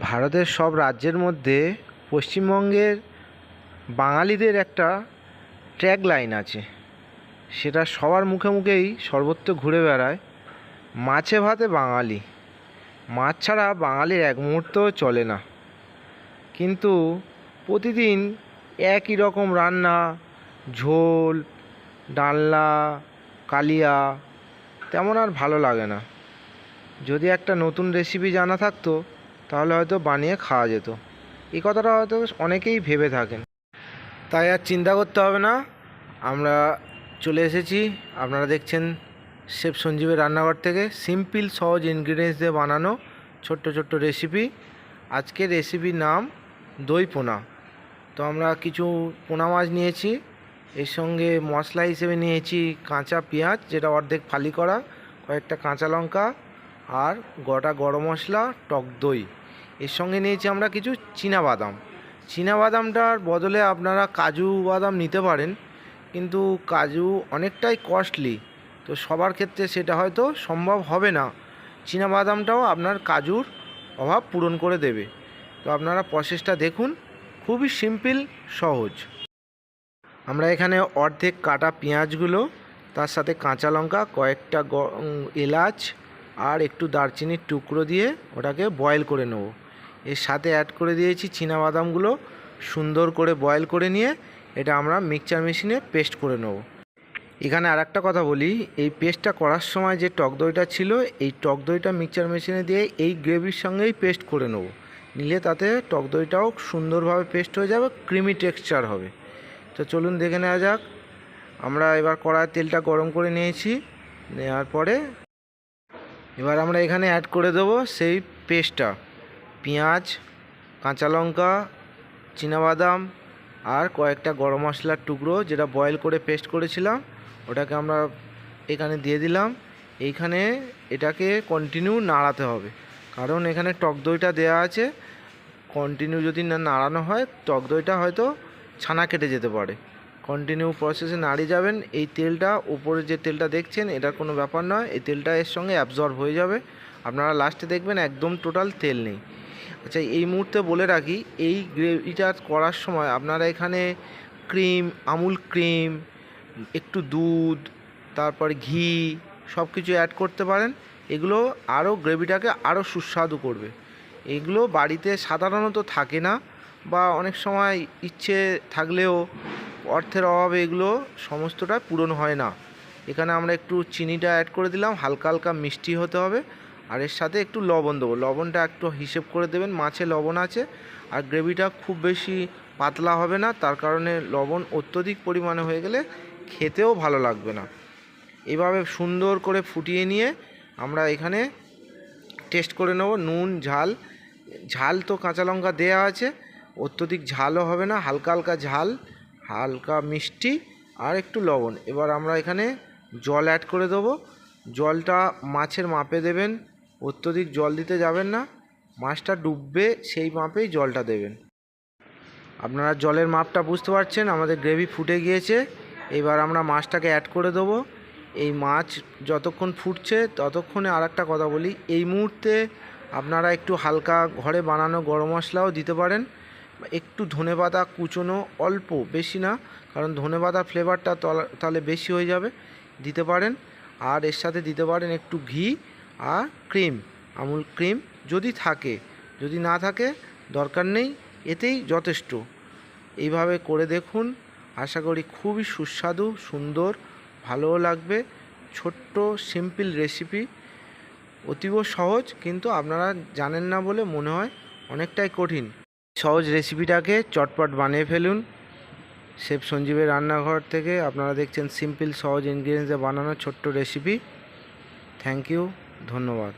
ভারতের সব রাজ্যের মধ্যে পশ্চিমবঙ্গের বাঙালিদের একটা ট্র্যাগ লাইন আছে। সেটা সবার মুখে মুখেই সর্বত্র ঘুরে বেড়ায়, মাছে ভাতে বাঙালি। মাছ ছাড়া বাঙালির এক মুহূর্তও চলে না। কিন্তু প্রতিদিন একই রকম রান্না, ঝোল, ডালনা, কালিয়া, তেমন আর ভালো লাগে না। যদি একটা নতুন রেসিপি জানা থাকতো তাহলে হয়তো বানিয়ে খাওয়া যেত। এই কথাটা হয়তো অনেকেই ভেবে থাকেন। তাই আর চিন্তা করতে হবে না। আমরা চলে এসেছি। আপনারা দেখছেন শেফ সঞ্জীবের রান্নাঘর থেকে সিম্পল, সহজ ইনগ্রিডিয়েন্টস দিয়ে বানানো ছোট্ট ছোট্ট রেসিপি আজকের রেসিপির নাম দই পোনা। তো আমরা কিছু পোনা মাছ নিয়েছি। এর সঙ্গে মশলা হিসেবে নিয়েছি কাঁচা পেঁয়াজ, যেটা অর্ধেক ফালি করা, কয়েকটা কাঁচা লঙ্কা, আর গোটা গরম মশলা, টক দই। এর সঙ্গে নিয়েছি আমরা কিছু বাদাম। বাদামটার বদলে আপনারা কাজু বাদাম নিতে পারেন, কিন্তু কাজু অনেকটাই কস্টলি তো সবার ক্ষেত্রে সেটা হয়তো সম্ভব হবে না। বাদামটাও আপনার কাজুর অভাব পূরণ করে দেবে। তো আপনারা প্রসেসটা দেখুন, খুবই সিম্পল সহজ। আমরা এখানে অর্ধেক কাটা পেঁয়াজগুলো, তার সাথে কাঁচা লঙ্কা, কয়েকটা এলাচ আর একটু দারচিনির টুকরো দিয়ে ওটাকে বয়েল করে নেব। এর সাথে অ্যাড করে দিয়েছি বাদামগুলো সুন্দর করে বয়েল করে নিয়ে এটা আমরা মিক্সচার মেশিনে পেস্ট করে নেব। এখানে আর একটা কথা বলি, এই পেস্টটা করার সময় যে টক দইটা ছিল, এই টক দইটা মিক্সচার মেশিনে দিয়ে এই গ্রেভির সঙ্গেই পেস্ট করে নেব। নিলে তাতে টক দইটাও সুন্দরভাবে পেস্ট হয়ে যাবে ক্রিমি টেক্সচার হবে। তো চলুন দেখে নেওয়া যাক। আমরা এবার কড়ায় তেলটা গরম করে নিয়েছি, নেওয়ার পরে এবার আমরা এখানে অ্যাড করে দেবো সেই পেস্টটা পেঁয়াজ, কাঁচা লঙ্কা বাদাম আর কয়েকটা গরম মশলার টুকরো যেটা বয়েল করে পেস্ট করেছিলাম, ওটাকে আমরা এখানে দিয়ে দিলাম। এইখানে এটাকে কন্টিনিউ নাড়াতে হবে। কারণ এখানে টক দইটা দেওয়া আছে। কন্টিনিউ যদি না নাড়ানো হয়, টক দইটা হয়তো ছানা কেটে যেতে পারে। কন্টিনিউ প্রসেসে নাড়িয়ে যাবেন। এই তেলটা, উপরে যে তেলটা দেখছেন এটার কোনো ব্যাপার নয়। এই তেলটা এর সঙ্গে অ্যাবজর্ব হয়ে যাবে। আপনারা লাস্টে দেখবেন একদম টোটাল তেল নেই। আচ্ছা এই মুহূর্তে বলে রাখি, এই গ্রেভিটা করার সময় আপনারা এখানে ক্রিম আমুল ক্রিম একটু দুধ, তারপর ঘি সব কিছু অ্যাড করতে পারেন। এগুলো আরও গ্রেভিটাকে আরও সুস্বাদু করবে। এগুলো বাড়িতে সাধারণত থাকে না বা অনেক সময় ইচ্ছে থাকলেও অর্থের অভাবে এগুলো সমস্তটা পূরণ হয় না। এখানে আমরা একটু চিনিটা অ্যাড করে দিলাম, হালকা হালকা মিষ্টি হতে হবে। আর এর সাথে একটু লবণ দেবো। লবণটা একটু হিসেব করে দেবেন, মাছে লবণ আছে আর গ্রেভিটা খুব বেশি পাতলা হবে না, তার কারণে লবণ অত্যধিক পরিমাণে হয়ে গেলে খেতেও ভালো লাগবে না। এভাবে সুন্দর করে ফুটিয়ে নিয়ে আমরা এখানে টেস্ট করে নেব। নুন, ঝাল ঝাল তো কাঁচা লঙ্কা দেওয়া আছে, অত্যধিক ঝালও হবে না, হালকা হালকা ঝাল, হালকা মিষ্টি আর একটু লবণ। এবার আমরা এখানে জল অ্যাড করে দেবো। জলটা মাছের মাপে দেবেন অত্যধিক জল দিতে যাবেন না। মাছটা ডুববে সেই মাপেই জলটা দেবেন। আপনারা জলের মাপটা বুঝতে পারছেন, আমাদের গ্রেভি ফুটে গিয়েছে। এবার আমরা মাছটাকে অ্যাড করে দেবো। এই মাছ যতক্ষণ ফুটছে, ততক্ষণে আর একটা কথা বলি। এই মুহূর্তে আপনারা একটু হালকা ঘরে বানানো গরম মশলাও দিতে পারেন। একটু ধনেপাতা কুচোনো অল্প, বেশি না, কারণ ধনেপাতার ফ্লেভারটা তলা- তাহলে বেশি হয়ে যাবে। দিতে পারেন। আর এর সাথে দিতে পারেন একটু ঘি। আর ক্রিম, আমুল ক্রিম যদি থাকে। যদি না থাকে, দরকার নেই, এতেই যথেষ্ট। এইভাবে করে দেখুন। আশা করি খুবই সুস্বাদু, সুন্দর, ভালোও লাগবে। ছোট্ট, সিম্পল রেসিপি। অতীব সহজ, কিন্তু আপনারা জানেন না বলে মনে হয় অনেকটাই কঠিন। সহজ রেসিপিটাকে চটপট বানিয়ে ফেলুন। শেফ সঞ্জীবের রান্নাঘর থেকে আপনারা দেখছেন সিম্পল, সহজ ইনগ্রিডিয়েন্টসে বানানো ছোট্ট রেসিপি। থ্যাংক ইউ ধন্যবাদ।